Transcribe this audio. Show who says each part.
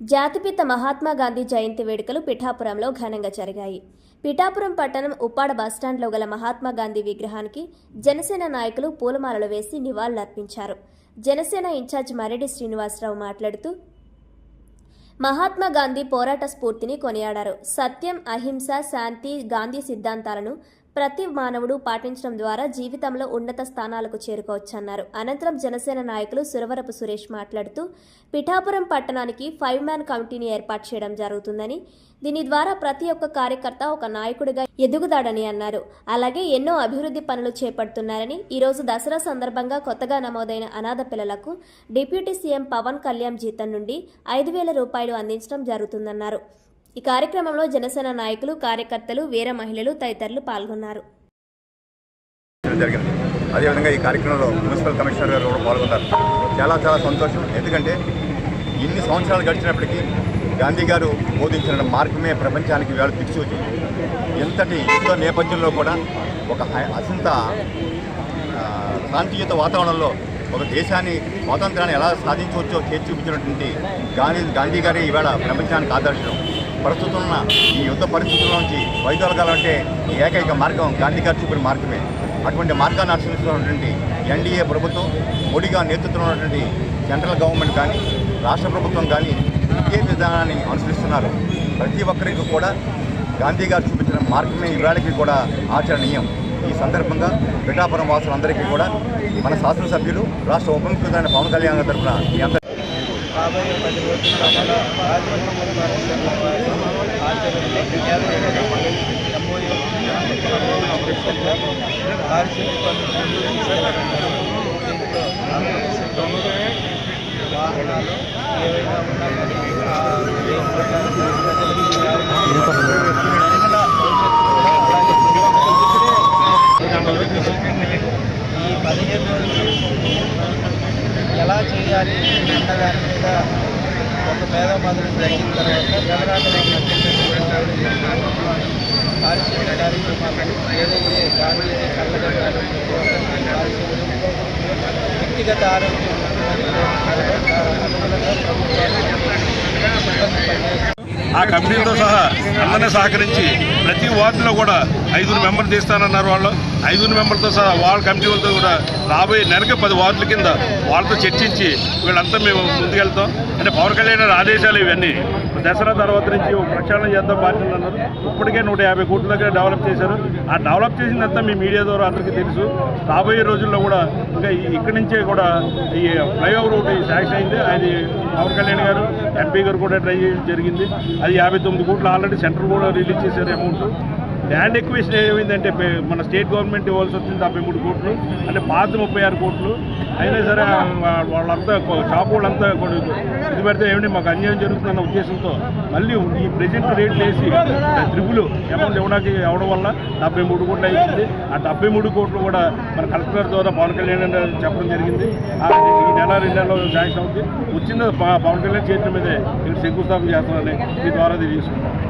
Speaker 1: జాతిపిత మహాత్మా గాంధీ జయంతి వేడుకలు పిఠాపురంలో ఘనంగా జరిగాయి. పిఠాపురం పట్టణం ఉప్పాడ బస్టాండ్లో గల మహాత్మా గాంధీ విగ్రహానికి జనసేన నాయకులు పూలమాలలు వేసి నివాళులర్పించారు. జనసేన ఇన్ఛార్జ్ మరెడ్డి శ్రీనివాసరావు మాట్లాడుతూ మహాత్మా గాంధీ పోరాట స్ఫూర్తిని కొనియాడారు. సత్యం అహింస శాంతి గాంధీ సిద్ధాంతాలను ప్రతి మానవుడు పాటించడం ద్వారా జీవితంలో ఉన్నత స్థానాలకు చేరుకోవచ్చన్నారు. అనంతరం జనసేన నాయకులు సురవరపు సురేష్ మాట్లాడుతూ పిఠాపురం పట్టణానికి ఫైవ్ మ్యాన్ కమిటీని ఏర్పాటు చేయడం జరుగుతుందని దీని ద్వారా ప్రతి ఒక్క కార్యకర్త ఒక నాయకుడిగా ఎదుగుతాడని అన్నారు. అలాగే ఎన్నో అభివృద్ధి పనులు చేపడుతున్నారని ఈరోజు దసరా సందర్భంగా కొత్తగా నమోదైన అనాథ పిల్లలకు డిప్యూటీ సీఎం పవన్ కళ్యాణ్ జీతం నుండి ఐదు వేల రూపాయలు అందించడం జరుగుతుందన్నారు. ఈ కార్యక్రమంలో జనసేన నాయకులు కార్యకర్తలు వీర మహిళలు తదితరులు పాల్గొన్నారు.
Speaker 2: జరిగింది. అదేవిధంగా ఈ కార్యక్రమంలో మున్సిపల్ కమిషనర్ గారు కూడా పాల్గొన్నారు. చాలా చాలా సంతోషం. ఎందుకంటే ఇన్ని సంవత్సరాలు గడిచినప్పటికీ గాంధీ గారు బోధించిన మార్గమే ప్రపంచానికి వేళ దిక్సూచి ఎంతటి యుద్ధ నేపథ్యంలో కూడా ఒక అసంత అత్యంత శాంతియుత వాతావరణంలో ఒక దేశాన్ని స్వాతంత్రాన్ని ఎలా సాధించవచ్చో చేర్చి చూపించినటువంటి గాంధీ గాంధీ గారి ఈవేళ ప్రపంచానికి ఆదర్శం. ప్రస్తుతం ఉన్న ఈ యుద్ధ పరిస్థితుల్లోంచి వైదొలగాలంటే ఈ ఏకైక మార్గం గాంధీ గారు చూపిన మార్గమే. అటువంటి మార్గాన్ని అనుసరిస్తున్నటువంటి ఎన్డీఏ ప్రభుత్వం మోడీగా నేతృత్వంలో ఉన్నటువంటి సెంట్రల్ గవర్నమెంట్ కానీ రాష్ట్ర ప్రభుత్వం కానీ ఇదే విధానాన్ని అనుసరిస్తున్నారు. ప్రతి ఒక్కరికి కూడా గాంధీ గారు చూపించిన మార్గమే ఇవాళకి కూడా ఆచరణీయం. ఈ సందర్భంగా పిఠాపురం వాసులందరికీ కూడా మన శాసనసభ్యులు రాష్ట్ర ఉప ముఖ్యమంత్రి పవన్ కళ్యాణ్ గారి తరఫున మీ అందరి
Speaker 3: వాహనాలు ఏవైనా ఈ పదిహేను రోజులు ఎలా చేయాలి అన్న దాని మీద ఒక మేధోమథనం జరిగిన తర్వాత ఏదైతే గాంధీజీ వ్యక్తిగత ఆరోగ్యం
Speaker 4: ఆ కమిటీలతో సహా అందరినీ సహకరించి ప్రతి వార్డులో కూడా ఐదుగురు మెంబర్లు తీస్తానన్నారు వాళ్ళు. ఐదుగురు మెంబర్లతో సహా వాళ్ళ కమిటీ వాళ్ళతో కూడా రాబోయే నెలకి పది వార్డుల కింద వాళ్ళతో చర్చించి వీళ్ళంతా మేము ముందుకెళ్తాం. అంటే పవన్ కళ్యాణ్ ఆదేశాలు ఇవన్నీ. దసరా తర్వాత నుంచి ప్రక్షాళన చేద్దాం పార్టీలు అన్నారు. ఇప్పటికే నూట యాభై కోట్ల దగ్గర డెవలప్ చేశారు. ఆ డెవలప్ చేసిందంతా మీ మీడియా ద్వారా అందరికీ తెలుసు. రాబోయే రోజుల్లో కూడా ఇంకా ఇక్కడి నుంచే కూడా ఈ ఫ్లైఓవర్ ఒకటి శాంక్షన్ అయింది. అది పవన్ కళ్యాణ్ గారు ఎంపీ గారు కూడా ట్రై చేయడం జరిగింది. అది యాభై తొమ్మిది కోట్లు ఆల్రెడీ సెంటర్ కూడా రిలీజ్ చేశారు అమౌంట్. ల్యాండ్ ఎక్వేషన్ ఏమైందంటే మన స్టేట్ గవర్నమెంట్ ఇవ్వాల్సి వచ్చింది డెబ్బై మూడు కోట్లు అంటే పాత ముప్పై ఆరు కోట్లు. అయినా సరే వాళ్ళంతా షాప్ వాళ్ళంతా కొ- ఇది పెడితే ఏమిటి మాకు అన్యాయం జరుగుతుందన్న ఉద్దేశంతో మళ్ళీ ఈ ప్రెజెంట్ రేట్లు వేసి త్రిబుల్ అమౌంట్ ఇవ్వడానికి అవడం వల్ల డెబ్బై మూడు కోట్లు అయింది ఆ డెబ్బై మూడు కోట్లు కూడా మన కలెక్టర్ ద్వారా పవన్ కళ్యాణ్ చెప్పడం జరిగింది. ఆ ఈ నెల రెండు నెలల్లో శాంక్షన్ అవుతుంది వచ్చింది పవన్ కళ్యాణ్ చేతుల మీదే ఇక్కడ శంకుస్థాపన చేస్తామని ఈ ద్వారా తెలియజేసుకుంటాం